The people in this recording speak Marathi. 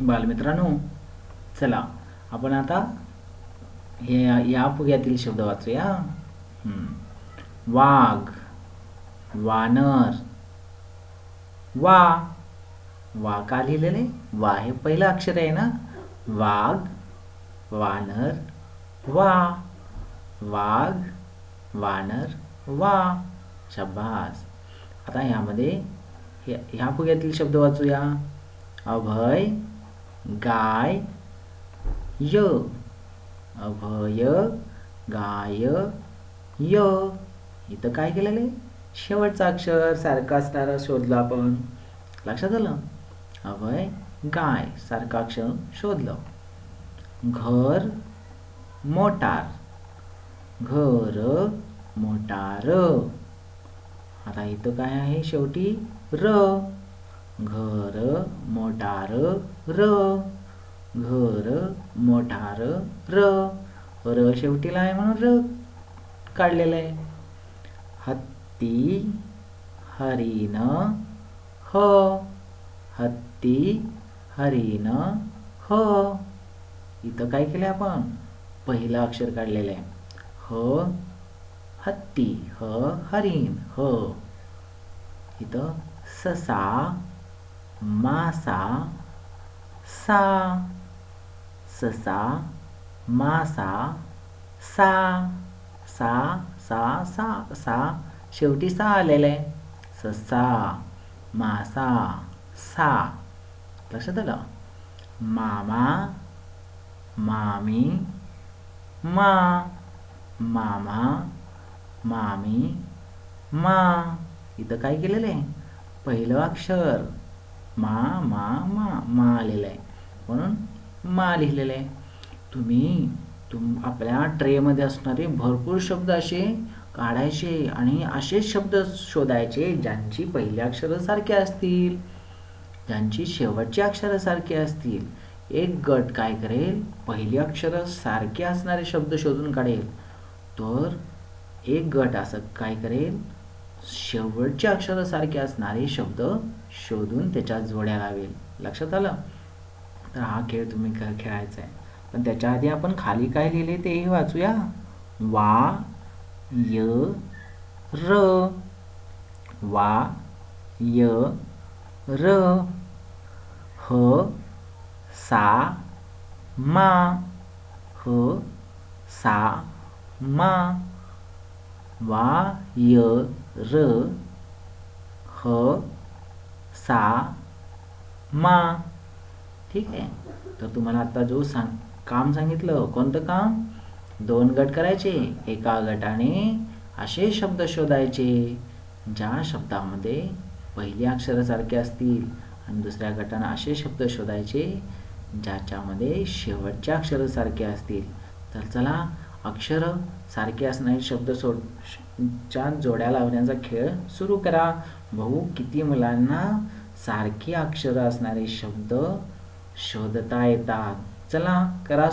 बालमित्रांनो चला आपण आता हे या फुग्यातील शब्द वाचूया. वाघ वानर वा. वा का लिहिलेले? वा हे पहिलं अक्षर आहे ना? वाघ वानर वा. वाघ वानर वा. शब्बास आता ह्यामध्ये ह्या फुग्यातील शब्द वाचूया. अभय गाय य अभय गाय य. इथं काय केलेलं आहे? शेवटचं अक्षर सारखं असणारा शोधलं आपण. लक्षात आलं? अभय गाय सारखं अक्षर शोधलं. घर मोटार. घर मोटार. आता इथं काय आहे शेवटी? र. घर मोटार र घर मोटार र. र शेवटीला आहे म्हणून र काढलेलं आहे. हत्ती हरिण ह. हत्ती हरिण ह. इथं काय केलं आपण? पहिलं अक्षर काढलेलं आहे. ह हत्ती ह हरिण ह. इथं ससा मासा सा ससा मासा सा सा सा सा सा. शेवटी सा आलेलं आहे ससा मासा सा. लक्षात आलं? मामा मामी मा. मामा मामी मा. इथं काय केलेलं आहे पहिलं अक्षर. मा मा मा मा आलेलं आहे म्हणून मा लिहिलेलं आहे तुम्ही तुम आपल्या ट्रेमध्ये असणारे भरपूर शब्द असे काढायचे आणि असे शब्द शोधायचे ज्यांची पहिली अक्षरं सारखी असतील ज्यांची शेवटची अक्षरं सारखी असतील. एक गट काय करेल? पहिली अक्षरं सारखे असणारे शब्द शोधून काढेल. तर एक गट असं काय करेल? शेवटच्या अक्षरासारखे असणारे शब्द शोधून त्याच्या जोड्या लावेल. लक्षात आलं? तर हा खेळ तुम्ही खेळायचा आहे. पण त्याच्या आधी आपण खाली काय लिहिले तेही वाचूया. वा य र. वा य र. ह सा मा. ह सा मा. वा य र ह सा मा. ठीक आहे. तर तुम्हाला आता जो सांग काम सांगितलं कोणतं काम? दोन गट करायचे एका गटाने असे शब्द शोधायचे ज्या शब्दामध्ये पहिली अक्षरासारखे असतील आणि दुसऱ्या गटाने असे शब्द शोधायचे ज्याच्यामध्ये शेवटच्या अक्षरासारखे असतील. तर चला अक्षरं सारखे असणारे शब्द सोड च्या जोड्या लावण्याचा खेळ सुरू करा. भाऊ किती मुलांना सारखी अक्षरं असणारे शब्द शोधता येतात. चला करा